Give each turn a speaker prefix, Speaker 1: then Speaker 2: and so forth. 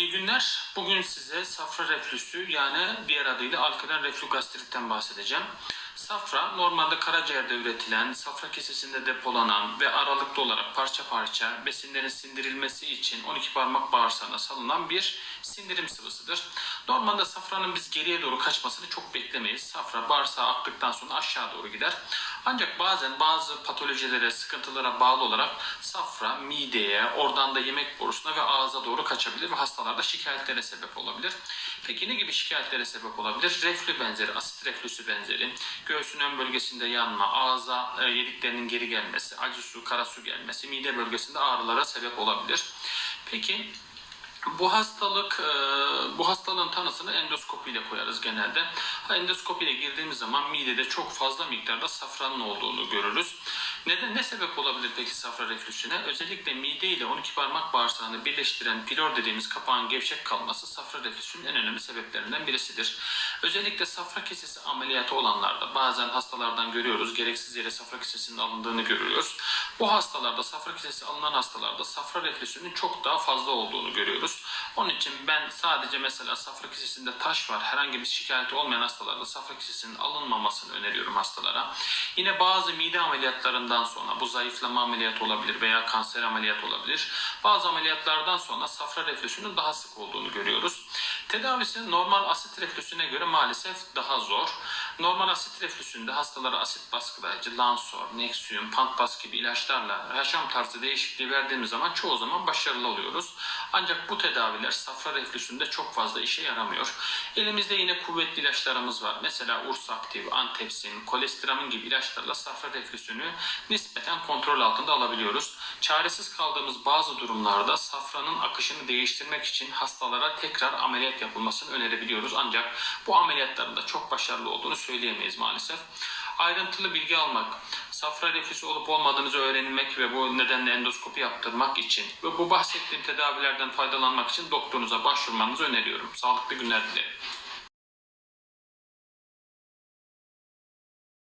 Speaker 1: İyi günler. Bugün size safra reflüsü yani diğer adıyla alkalen reflügastritten bahsedeceğim. Safra normalde karaciğerde üretilen, safra kesesinde depolanan ve aralıklı olarak parça parça besinlerin sindirilmesi için 12 parmak bağırsağına salınan bir sindirim sıvısıdır. Normalde safranın biz geriye doğru kaçmasını çok beklemeyiz. Safra bağırsağa aktıktan sonra aşağı doğru gider. Ancak bazen bazı patolojilere, sıkıntılara bağlı olarak safra mideye, oradan da yemek borusuna ve ağza doğru kaçabilir ve hastalarda şikayetlere sebep olabilir. Peki ne gibi şikayetlere sebep olabilir? Reflü benzeri, asit reflüsü benzeri, göğsün ön bölgesinde yanma, ağza e, yediklerinin geri gelmesi, acı su, kara su gelmesi, mide bölgesinde ağrılara sebep olabilir. Peki bu hastalık, e, bu hastalığın tanısını endoskopiyle koyarız genelde. Ha, Endoskopiyle girdiğimiz zaman midede çok fazla miktarda safranın olduğunu görürüz. Neden, ne sebep olabilir peki safra reflüsüne? Özellikle mide ile 12 parmak bağırsağını birleştiren pilor dediğimiz kapağın gevşek kalması safra reflüsünün en önemli sebeplerinden birisidir. Özellikle safra kesesi ameliyatı olanlarda bazen hastalardan görüyoruz gereksiz yere safra kesesinin alındığını görüyoruz. Bu hastalarda safra kesesi alınan hastalarda safra reflüsünün çok daha fazla olduğunu görüyoruz. Onun için ben sadece mesela safra kesesinde taş var herhangi bir şikayeti olmayan hastalarda safra kesesinin alınmamasını öneriyorum hastalara. Yine bazı mide ameliyatlarından sonra bu zayıflama ameliyatı olabilir veya kanser ameliyatı olabilir. Bazı ameliyatlardan sonra safra reflüsünün daha sık olduğunu görüyoruz. Tedavisi normal asit reflüsüne göre maalesef daha zor. Normal asit reflüsünde hastalara asit baskılayıcı, Lansor, Nexium, Pantbas gibi ilaçlarla yaşam tarzı değişikliği verdiğimiz zaman çoğu zaman başarılı oluyoruz. Ancak bu tedaviler safra reflüsünde çok fazla işe yaramıyor. Elimizde yine kuvvetli ilaçlarımız var. Mesela Ursaktiv, Antepsin, Kolestiramin gibi ilaçlarla safra reflüsünü nispeten kontrol altında alabiliyoruz. Çaresiz kaldığımız bazı durumlarda safranın akışını değiştirmek için hastalara tekrar ameliyat yapılmasını önerebiliyoruz. Ancak bu ameliyatların da çok başarılı olduğunu söyleyemeyiz maalesef. Ayrıntılı bilgi almak, safra reflüsü olup olmadığınızı öğrenmek ve bu nedenle endoskopi yaptırmak için ve bu bahsettiğim tedavilerden faydalanmak için doktorunuza başvurmanızı öneriyorum. Sağlıklı günler dilerim.